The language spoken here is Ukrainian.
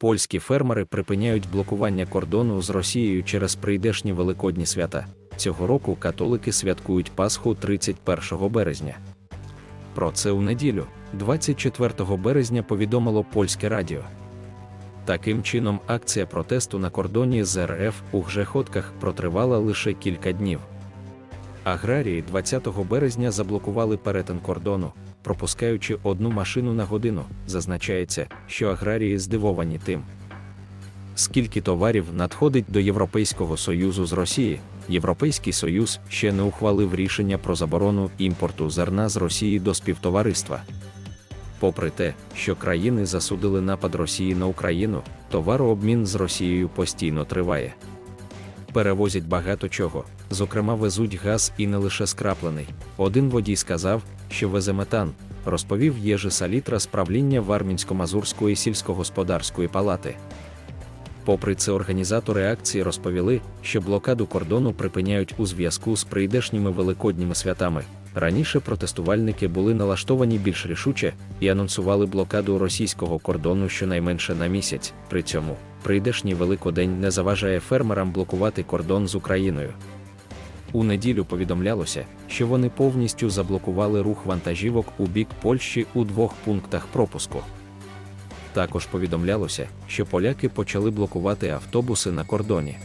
Польські фермери припиняють блокування кордону з Росією через прийдешні великодні свята. Цього року католики святкують Пасху 31 березня. Про це у неділю, 24 березня, повідомило польське радіо. Таким чином, акція протесту на кордоні з РФ у Гжеходках протривала лише кілька днів. Аграрії 20 березня заблокували перетин кордону, пропускаючи одну машину на годину. Зазначається, що аграрії здивовані тим, скільки товарів надходить до Європейського Союзу з Росії. Європейський Союз ще не ухвалив рішення про заборону імпорту зерна з Росії до співтовариства. Попри те, що країни засудили напад Росії на Україну, товарообмін з Росією постійно триває. Перевозять багато чого, зокрема везуть газ і не лише скраплений. Один водій сказав, що везе метан, розповів Єжи Салітра з правління Вармінсько-Мазурської сільськогосподарської палати. Попри це, організатори акції розповіли, що блокаду кордону припиняють у зв'язку з прийдешніми великодніми святами. Раніше протестувальники були налаштовані більш рішуче і анонсували блокаду російського кордону щонайменше на місяць. При цьому прийдешній Великодень не заважає фермерам блокувати кордон з Україною. У неділю повідомлялося, що вони повністю заблокували рух вантажівок у бік Польщі у двох пунктах пропуску. Також повідомлялося, що поляки почали блокувати автобуси на кордоні.